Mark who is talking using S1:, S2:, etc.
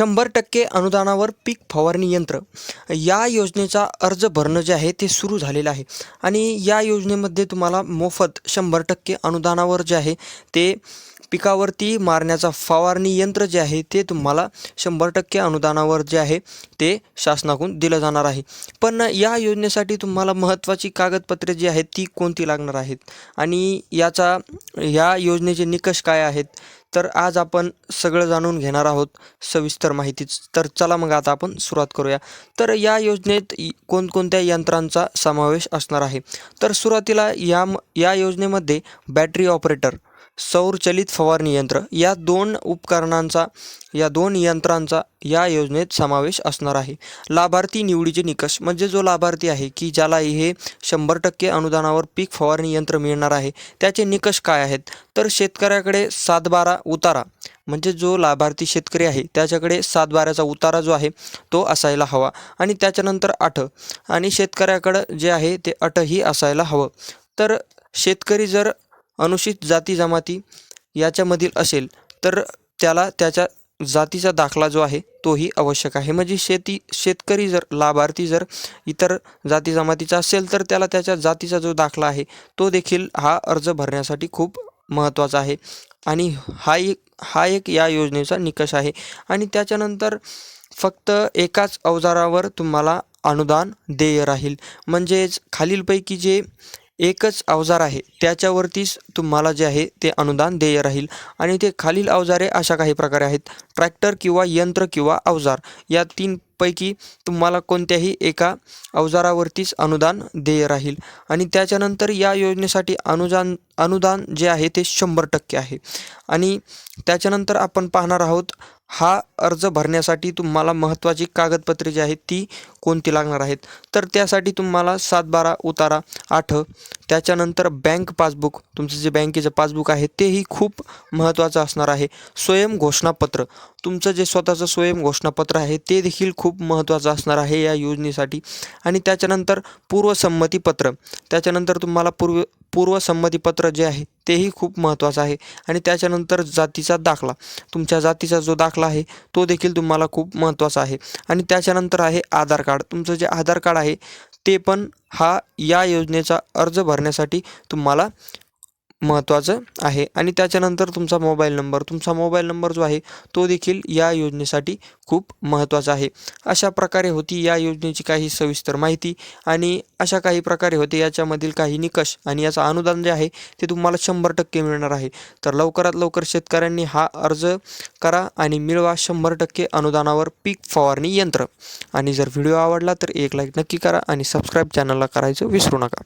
S1: शंभर टक्के अनुदानावर पीक फवारणी यंत्र. या योजनेचा अर्ज भरणं जे आहे ते सुरू झालेलं आहे. आणि या योजनेमध्ये तुम्हाला मोफत शंभर टक्के अनुदानावर जे आहे ते पिकावरती मारण्याचा फवारणी यंत्र जे आहे ते तुम्हाला शंभर टक्के अनुदानावर जे आहे ते शासनाकडून दिलं जाणार आहे. पण या योजनेसाठी तुम्हाला महत्त्वाची कागदपत्रे जी आहेत ती कोणती लागणार आहेत? आणि याचा या योजनेचे निकष काय आहेत? तर आज आपण सगळं जाणून घेणार आहोत सविस्तर माहितीच. तर चला मग आता आपण सुरुवात करूया. तर या योजनेत कोणकोणत्या यंत्रांचा समावेश असणार आहे? तर सुरुवातीला या म- या योजनेमध्ये बॅटरी ऑपरेटर सौरचलित फवारणी यंत्र या दोन उपकरणांचा या दोन यंत्रांचा या योजनेत समावेश असणार आहे. लाभार्थी निवडीचे निकष म्हणजे जो लाभार्थी आहे की ज्याला हे शंभर टक्के अनुदानावर पीक फवारणी यंत्र मिळणार आहे त्याचे निकष काय आहेत? तर शेतकऱ्याकडे सातबारा उतारा म्हणजे जो लाभार्थी शेतकरी आहे त्याच्याकडे सातबाऱ्याचा उतारा जो आहे तो असायला हवा आणि त्याच्यानंतर अट आणि शेतकऱ्याकडं जे आहे ते अटही असायला हवं. तर शेतकरी जर अनुसूचित जाती जमाती याच्यामधील असेल तर त्याला त्याच्या जातीचा दाखला जो आहे तोही आवश्यक आहे. म्हणजे शेती शेतकरी जर लाभार्थी जर इतर जाती जमातीचा असेल तर त्याला त्याच्या जातीचा जो दाखला आहे तो देखील हा अर्ज भरण्यासाठी खूप महत्त्वाचा आहे. आणि हा एक हा एक या योजनेचा निकष आहे. आणि त्याच्यानंतर फक्त एकाच अवजारावर तुम्हाला अनुदान देय राहील. म्हणजेच खालीलपैकी जे एकच अवजार आहे. त्याच्यावरतीच तुम्हाला जे आहे ते अनुदान देय राहील आणि ते खालील अवजारे अशा काही प्रकारे आहेत. ट्रॅक्टर किंवा यंत्र किंवा अवजार. या तीनपैकी तुम्हाला कोणत्याही एका अवजारावरतीच अनुदान देय राहील. आणि त्याच्यानंतर या योजनेसाठी अनुदान अनुदान जे आहे ते शंभर टक्के आहे. आणि त्याच्यानंतर आपण पाहणार आहोत हा अर्ज भरण्यासाठी तुम्हाला महत्त्वाची कागदपत्रे जी आहेत ती कोणती लागणार आहेत? तर त्यासाठी तुम्हाला सातबारा उतारा आठ. त्याच्यानंतर बँक पासबुक तुमचं जे बँकेचं पासबुक आहे तेही खूप महत्त्वाचं असणार आहे. स्वयं घोषणापत्र तुमचं जे स्वतःचं स्वयं घोषणापत्र आहे ते देखील खूप महत्त्वाचं असणार आहे या योजनेसाठी. आणि त्याच्यानंतर पूर्वसंमतीपत्र त्याच्यानंतर तुम्हाला पूर्व पूर्वसंमतीपत्र जे आहे तेही खूप महत्त्वाचं आहे. आणि त्याच्यानंतर जातीचा दाखला. तुमच्या जातीचा जो दाखला आहे तो देखील तुम्हाला खूप महत्त्वाचा आहे. आणि त्याच्यानंतर आहे आधार कार्ड. तुमचं जे आधार कार्ड आहे ते पण हा या योजनेचा अर्ज भरण्यासाठी तुम्हाला महत्त्वाचं आहे. आणि त्याच्यानंतर तुमचा मोबाईल नंबर तुमचा मोबाईल नंबर जो आहे तो देखील या योजनेसाठी खूप महत्त्वाचा आहे. अशा प्रकारे होती या योजनेची काही सविस्तर माहिती आणि अशा काही प्रकारे होते याच्यामधील काही निकष आणि याचं अनुदान जे आहे ते तुम्हाला शंभर टक्के मिळणार आहे. तर लवकरात लवकर शेतकऱ्यांनी हा अर्ज करा आणि मिळवा शंभर टक्के अनुदानावर पीक फवारणी यंत्र. आणि जर व्हिडिओ आवडला तर एक लाईक नक्की करा आणि सबस्क्राईब चॅनलला करायचं विसरू नका.